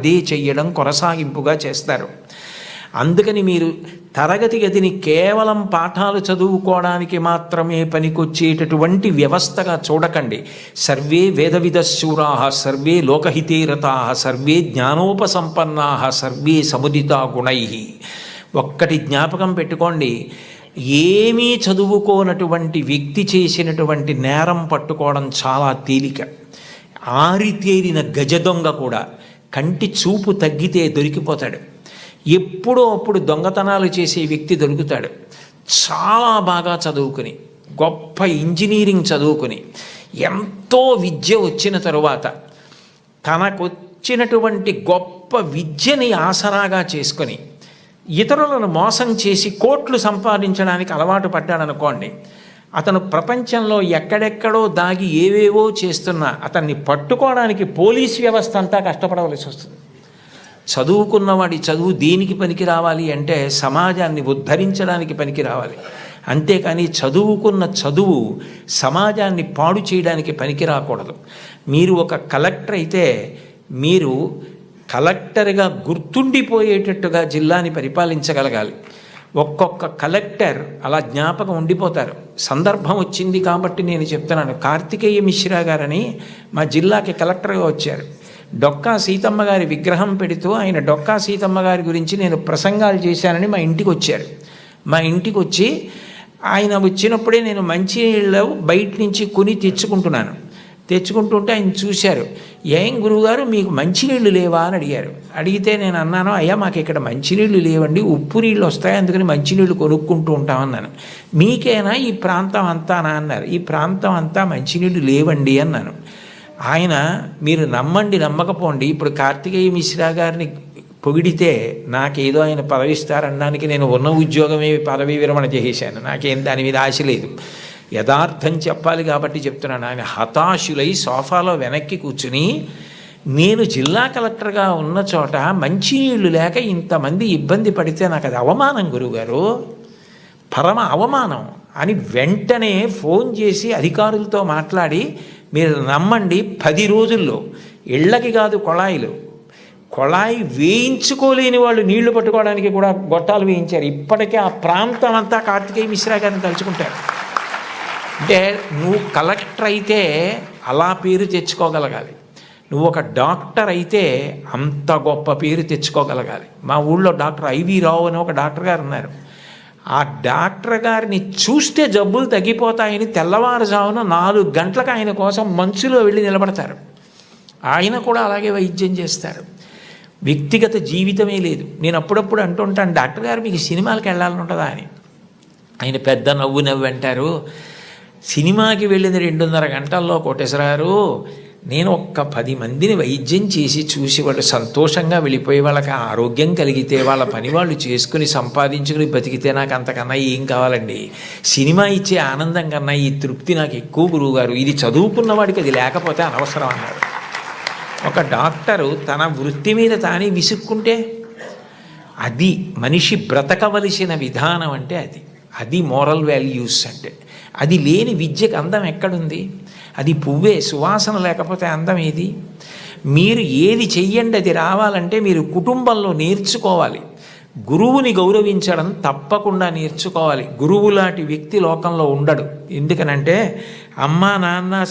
అదే చెయ్యడం కొనసాగింపుగా చేస్తారు. అందుకని మీరు తరగతి గదిని కేవలం పాఠాలు చదువుకోవడానికి మాత్రమే పనికొచ్చేటటువంటి వ్యవస్థగా చూడకండి. సర్వే వేదవిదశూరా సర్వే లోకహితేరతా సర్వే జ్ఞానోపసంపన్నా సర్వే సముదితా గుణై. ఒక్కటి జ్ఞాపకం పెట్టుకోండి. ఏమీ చదువుకోనటువంటి వ్యక్తి చేసినటువంటి నేరం పట్టుకోవడం చాలా తేలిక. ఆరితేరిన గజదొంగ కూడా. కంటి చూపు తగ్గితే దొరికిపోతాడు. ఎప్పుడో అప్పుడు దొంగతనాలు చేసే వ్యక్తి దొరుకుతాడు. చాలా బాగా చదువుకుని గొప్ప ఇంజనీరింగ్ చదువుకుని ఎంతో విద్య వచ్చిన తరువాత తనకొచ్చినటువంటి గొప్ప విద్యని ఆసరాగా చేసుకొని ఇతరులను మోసం చేసి కోట్లు సంపాదించడానికి అలవాటు పడ్డాడనుకోండి అతను ప్రపంచంలో ఎక్కడెక్కడో దాగి ఏవేవో చేస్తున్నా అతన్ని పట్టుకోవడానికి పోలీస్ వ్యవస్థ అంతా కష్టపడవలసి వస్తుంది. చదువుకున్నవాడి చదువు దేనికి పనికి రావాలి అంటే సమాజాన్ని ఉద్ధరించడానికి పనికి రావాలి. అంతేకాని చదువుకున్న చదువు సమాజాన్ని పాడు చేయడానికి పనికి రాకూడదు. మీరు ఒక కలెక్టర్ అయితే మీరు కలెక్టర్గా గుర్తుండిపోయేటట్టుగా జిల్లాని పరిపాలించగలగాలి. ఒక్కొక్క కలెక్టర్ అలా జ్ఞాపకం ఉండిపోతారు. సందర్భం వచ్చింది కాబట్టి నేను చెప్తున్నాను. కార్తికేయ మిశ్రా గారని మా జిల్లాకి కలెక్టర్గా వచ్చారు. డొక్కా సీతమ్మ గారి విగ్రహం పెడుతూ ఆయన డొక్కా సీతమ్మ గారి గురించి నేను ప్రసంగాలు చేశానని మా ఇంటికి వచ్చారు. మా ఇంటికి వచ్చి ఆయన వచ్చినప్పుడే నేను మంచినీళ్ళు బయట నుంచి కొని తెచ్చుకుంటున్నాను. తెచ్చుకుంటుంటే ఆయన చూశారు. ఏం గురువుగారు మీకు మంచినీళ్ళు లేవా అని అడిగారు. అడిగితే నేను అన్నాను అయ్యా మాకు ఇక్కడ మంచినీళ్ళు లేవండి ఉప్పు నీళ్ళు వస్తాయి అందుకని మంచినీళ్ళు కొనుక్కుంటూ ఉంటామన్నాను మీకేనా ఈ ప్రాంతం అంతానా అన్నారు. ఈ ప్రాంతం అంతా మంచినీళ్ళు లేవండి అన్నాను. ఆయన మీరు నమ్మండి నమ్మకపోండి ఇప్పుడు కార్తికేయ మిశ్రా గారిని పొగిడితే నాకేదో ఆయన పదవిస్తారనడానికి నేను ఉన్న ఉద్యోగమే పదవీ విరమణ చేసేసాను నాకేం దాని మీద ఆశ లేదు. యథార్థం చెప్పాలి కాబట్టి చెప్తున్నాను. ఆయన హతాశులై సోఫాలో వెనక్కి కూర్చుని నేను జిల్లా కలెక్టర్గా ఉన్న చోట మంచినీళ్ళు లేక ఇంతమంది ఇబ్బంది పడితే నాకు అది అవమానం గురువుగారు పరమ అవమానం. అని వెంటనే ఫోన్ చేసి అధికారులతో మాట్లాడి మీరు నమ్మండి పది రోజుల్లో. ఇళ్ళకి కాదు కొళాయిలు. కొళాయి వేయించుకోలేని వాళ్ళు నీళ్ళు పట్టుకోవడానికి కూడా గొట్టాలు వేయించారు. ఇప్పటికే ఆ ప్రాంతం అంతా కార్తికేయ మిశ్రా గారిని తలుచుకుంటారు. అంటే నువ్వు కలెక్టర్ అయితే అలా పేరు తెచ్చుకోగలగాలి. నువ్వు ఒక డాక్టర్ అయితే అంత గొప్ప పేరు తెచ్చుకోగలగాలి. మా ఊళ్ళో డాక్టర్ ఐవి రావు అని ఒక డాక్టర్ గారు ఉన్నారు. ఆ డాక్టర్ గారిని చూస్తే జబ్బులు తగ్గిపోతాయని తెల్లవారుజామున నాలుగు గంటలకు ఆయన కోసం మంచులో వెళ్ళి నిలబడతారు. ఆయన కూడా అలాగే వైద్యం చేస్తారు. వ్యక్తిగత జీవితమే లేదు. నేను అప్పుడప్పుడు అంటుంటాను డాక్టర్ గారు మీకు సినిమాలకు వెళ్ళాలని ఉంటుందా? అని. ఆయన పెద్ద నవ్వు నవ్వు అంటారు. సినిమాకి వెళ్ళిన రెండున్నర గంటల్లో కోటేశ్వరారు నేను ఒక్క పది మందిని వైద్యం చేసి చూసి వాళ్ళు సంతోషంగా వెళ్ళిపోయి వాళ్ళకి ఆరోగ్యం కలిగితే వాళ్ళ పని వాళ్ళు చేసుకుని సంపాదించుకుని బతికితే నాకు అంతకన్నా ఏం కావాలండి? సినిమా ఇచ్చే ఆనందం కన్నా ఈ తృప్తి నాకు ఎక్కువ గురువుగారు. ఇది చదువుకున్న వాడికి అది లేకపోతే అనవసరం అన్నారు. ఒక డాక్టరు తన వృత్తి మీద తానే విసుక్కుంటే అది మనిషి బ్రతకవలసిన విధానం అంటే అది. అది మోరల్ వాల్యూస్ అంటే అది లేని విద్యకు అందం ఎక్కడుంది? అది పువ్వే సువాసన లేకపోతే అందం ఏది? మీరు ఏది చెయ్యండి అది రావాలంటే మీరు కుటుంబంలో నేర్చుకోవాలి. గురువుని గౌరవించడం తప్పకుండా నేర్చుకోవాలి. గురువు లాంటి వ్యక్తి లోకంలో ఉండడు. ఎందుకనంటే అమ్మా నాన్న